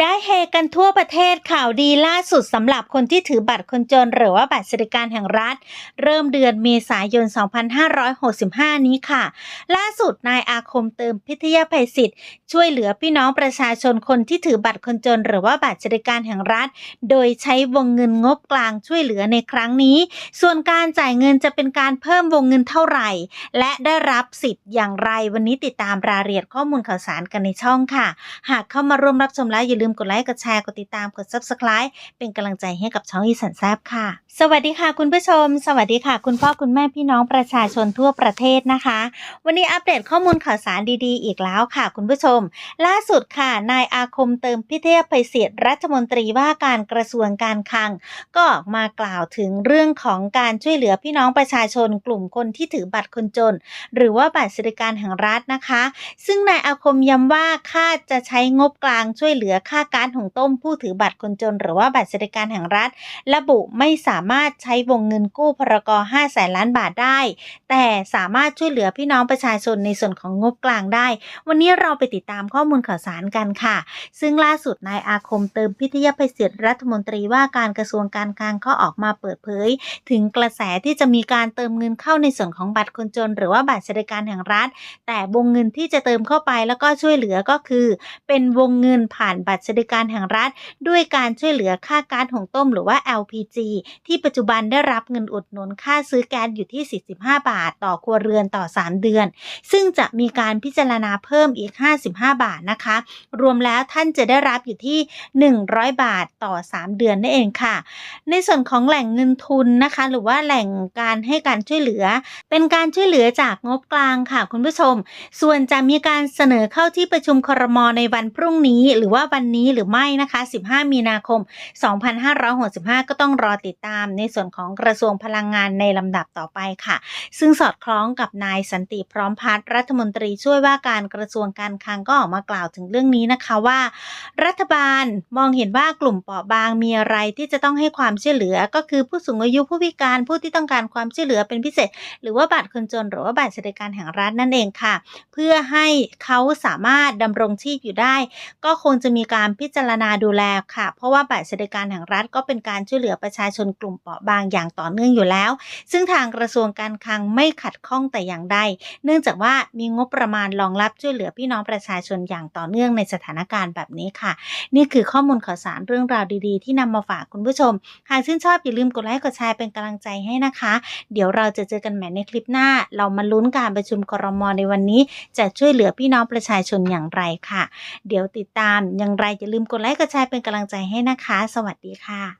ได้เฮกันทั่วประเทศข่าวดีล่าสุดสำหรับคนที่ถือบัตรคนจนหรือว่าบัตรสวัสดิการแห่งรัฐ เริ่มเดือนเมษายน 2565 นี้ค่ะ ล่าสุดนายอาคมเติมพิทยาภัยศิษย์ช่วยเหลือพี่น้องประชาชนคนที่ถือบัตรคนจน หรือว่าบัตรสวัสดิการแห่งรัฐ โดยใช้วงเงินงบกลางช่วยเหลือในครั้งนี้ ส่วนการจ่ายเงินจะเป็นการเพิ่มวงเงินเท่าไหร่ และได้รับสิทธิ์อย่างไรวันนี้ติดตามรายละเอียดข้อมูลข่าวสารกันในช่องค่ะ หากเข้ามาร่วมรับชมแล้วอย่าลืมกดไลค์กดแชร์กดติดตามกด Subscribe เป็นกำลังใจให้กับช่องอีสันแซบค่ะ สวัสดีค่ะคุณผู้ชม สวัสดีค่ะ คุณพ่อคุณแม่พี่น้องประชาชนทั่วประเทศนะคะ วันนี้อัปเดตข้อมูลข่าวสารดีๆ อีกแล้วค่ะ คุณผู้ชม ล่าสุดค่ะ นายอาคมเติมพิเทยภัยเสียรัฐมนตรีว่าการกระทรวงการคลัง ก็ออกมากล่าวถึงเรื่องของการช่วยเหลือพี่น้องประชาชน กลุ่มคนที่ถือบัตรคนจน หรือว่าบัตรสวัสดิการแห่งรัฐนะคะ ซึ่งนายอาคมย้ำว่าค่าจะใช้งบกลางช่วยเหลือค่าการหุงต้มผู้ถือบัตรคนจน หรือว่าบัตรสวัสดิการแห่งรัฐ ระบุไม่สามารถใช้วงเงินกู้พรก5แสนล้านบาทได้ แต่สามารถช่วยเหลือพี่น้องประชาชนในส่วนของงบกลางได้ วันนี้เราไปติดตามข้อมูลข่าวสารกันค่ะ ซึ่งล่าสุดนายอาคมเติมพิทยาภัยศิษย์รัฐมนตรีว่าการกระทรวงการคลังก็ออกมาเปิดเผย ถึงกระแสที่จะมีการเติมเงินเข้าในส่วนของบัตรคนจน หรือว่าบัตรสวัสดิการแห่งรัฐ แต่วงเงินที่จะเติมเข้าไปแล้วก็ช่วยเหลือก็คือ เป็นวงเงินผ่านบัตรสวัสดิการแห่งรัฐ ด้วยการช่วยเหลือค่าก๊าซหุงต้มหรือว่า LPG ที่ปัจจุบันได้รับเงินอุดหนุนค่าซื้อแก๊สอยู่ที่ 45 บาท ต่อครัวเรือนต่อ 3 เดือน ซึ่งจะมีการพิจารณาเพิ่มอีก 55 บาทนะคะ รวมแล้วท่านจะได้รับอยู่ที่ 100 บาทต่อ 3 เดือนนั่นเองค่ะ ในส่วนของแหล่งเงินทุนนะคะ หรือว่าแหล่งการให้การช่วยเหลือ เป็นการช่วยเหลือจากงบกลางค่ะคุณผู้ชม ส่วนจะมีการเสนอเข้าที่ประชุมครมในวันพรุ่งนี้ หรือว่าวันนี้หรือไม่นะคะ 15 มีนาคม 2565 ก็ต้องรอติดตามในส่วนของกระทรวงพลังงานในลำดับต่อไปค่ะ ซึ่งสอดคล้องกับนายสันติพร้อมพัฒน์รัฐมนตรีช่วยว่าการกระทรวงการคลังก็ออกมากล่าวถึงเรื่องนี้นะคะว่า รัฐบาลมองเห็นว่ากลุ่มเปราะบางมีอะไรที่จะต้องให้ความช่วยเหลือก็คือผู้สูงอายุผู้พิการผู้ที่ต้องการความช่วยเหลือเป็นพิเศษ หรือว่าบัตรคนจน หรือว่าบัตรสวัสดิการแห่งรัฐนั่นเองค่ะ เพื่อให้เขาสามารถดำรงชีพอยู่ได้ ก็คงจะมีการพิจารณาดูแลค่ะ เพราะว่าบัตรสวัสดิการแห่งรัฐก็เป็นการช่วยเหลือประชาชนกลุ่มเปราะบางอย่างต่อเนื่องอยู่แล้ว ซึ่งทางกระทรวงการคลังไม่ขัดข้องแต่อย่างใด เนื่องจากว่ามีงบประมาณรองรับช่วยเหลือพี่น้องประชาชนอย่างต่อเนื่องในสถานการณ์แบบนี้ค่ะ นี่คือข้อมูลข่าวสารเรื่องราวดีๆ ที่นำมาฝากคุณผู้ชม หากชื่นชอบอย่าลืมกดไลค์กดแชร์เป็นกำลังใจให้นะคะ เดี๋ยวเราจะเจอกันใหม่ในคลิปหน้า เรามาลุ้นการประชุมครมในวันนี้ จะช่วยเหลือพี่น้องประชาชนอย่างไรค่ะ เดี๋ยวติดตามอย่างไรอย่าลืมกดไลค์กดแชร์เป็นกำลังใจให้นะคะ สวัสดีค่ะ